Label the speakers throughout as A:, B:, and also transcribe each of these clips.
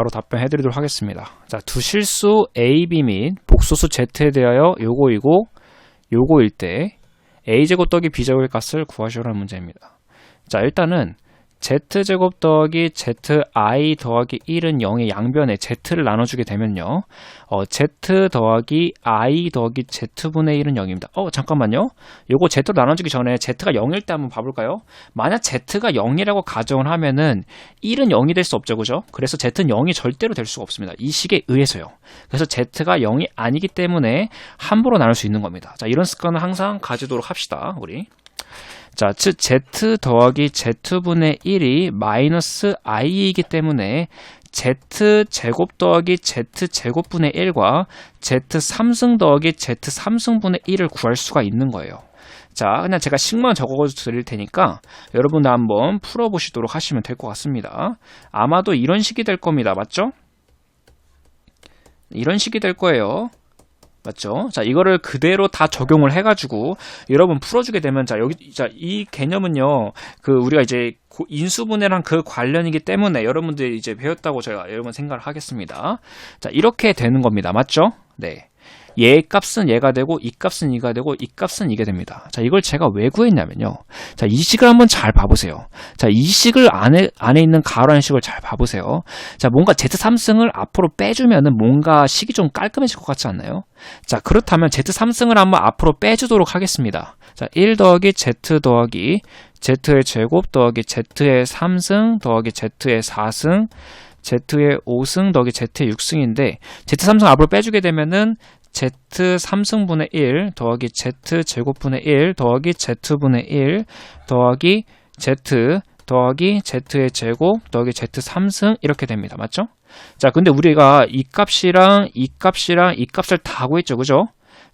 A: 바로 답변해 드리도록 하겠습니다. 자, 두 실수 A, B 및 복소수 Z에 대하여 요거이고 요거일 때 A제곱 더하기 B제곱의 값을 구하시오라는 문제입니다. 자, 일단은 z제곱 더하기 zi 더하기 1은 0의 양변에 z를 나눠주게 되면요. 어, z 더하기 i 더하기 z분의 1은 0입니다. 어, 잠깐만요. 요거 z로 나눠주기 전에 z가 0일 때 한번 봐볼까요? 만약 z가 0이라고 가정을 하면은 1은 0이 될 수 없죠. 그죠? 그래서 z는 0이 절대로 될 수가 없습니다. 이 식에 의해서요. 그래서 z가 0이 아니기 때문에 함부로 나눌 수 있는 겁니다. 자, 이런 습관을 항상 가지도록 합시다. 우리. 자, 즉 z 더하기 z분의 1이 마이너스 i이기 때문에 z 제곱 더하기 z 제곱분의 1과 z 3승 더하기 z 3승분의 1을 구할 수가 있는 거예요. 자, 그냥 제가 식만 적어 드릴 테니까 여러분 한번 풀어보시도록 하시면 될 것 같습니다. 아마도 이런 식이 될 겁니다. 맞죠? 이런 식이 될 거예요. 맞죠? 자, 이거를 그대로 다 적용을 해가지고 여러분 풀어주게 되면 자 여기 자 이 개념은요 그 우리가 이제 인수분해랑 그 관련이기 때문에 여러분들이 이제 배웠다고 제가 여러분 생각을 하겠습니다. 자 이렇게 되는 겁니다. 맞죠? 네. 얘 값은 얘가 되고 이 값은 이가 되고 이 값은 이게 됩니다. 자, 이걸 제가 왜 구했냐면요. 자, 이 식을 한번 잘 봐보세요. 자, 이 식을 안에 안에 있는 가로라는 식을 잘 봐보세요. 자, 뭔가 Z3승을 앞으로 빼주면은 뭔가 식이 좀 깔끔해질 것 같지 않나요? 자, 그렇다면 Z3승을 한번 앞으로 빼주도록 하겠습니다. 자, 1 더하기 Z 더하기 Z의 제곱 더하기 Z의 3승 더하기 Z의 4승 Z의 5승 더하기 Z의 6승인데 Z3승 앞으로 빼주게 되면은 Z 3승분의 1 더하기 Z 제곱분의 1 더하기 Z분의 1 더하기 Z 더하기 Z의 제곱 더하기 Z 3승 이렇게 됩니다. 맞죠? 자, 근데 우리가 이 값이랑 이 값이랑 이 값을 다 구했죠. 그죠?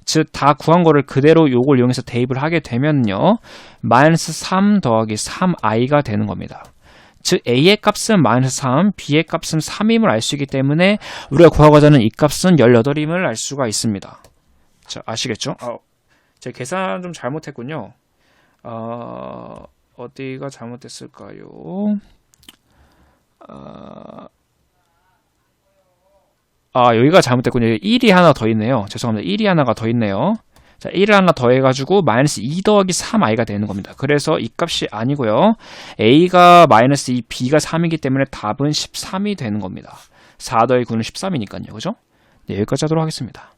A: 즉, 다 구한 거를 그대로 요걸 이용해서 대입을 하게 되면요. 마이너스 3 더하기 3i가 되는 겁니다. 즉 a의 값은 마이너스 3, b의 값은 3임을 알 수 있기 때문에 우리가 구하고자 하는 이 값은 18임을 알 수가 있습니다. 자, 아시겠죠? 어, 제 계산 좀 잘못했군요. 어, 어디가 잘못됐을까요? 어, 아, 여기가 잘못됐군요. 1이 하나 더 있네요. 죄송합니다. 1이 하나가 더 있네요. 자, 1을 하나 더해가지고 마이너스 2 더하기 3i가 되는 겁니다. 그래서 이 값이 아니고요. a가 마이너스 2, b가 3이기 때문에 답은 13이 되는 겁니다. 4 더하기 9는 13이니까요. 그죠? 네, 여기까지 하도록 하겠습니다.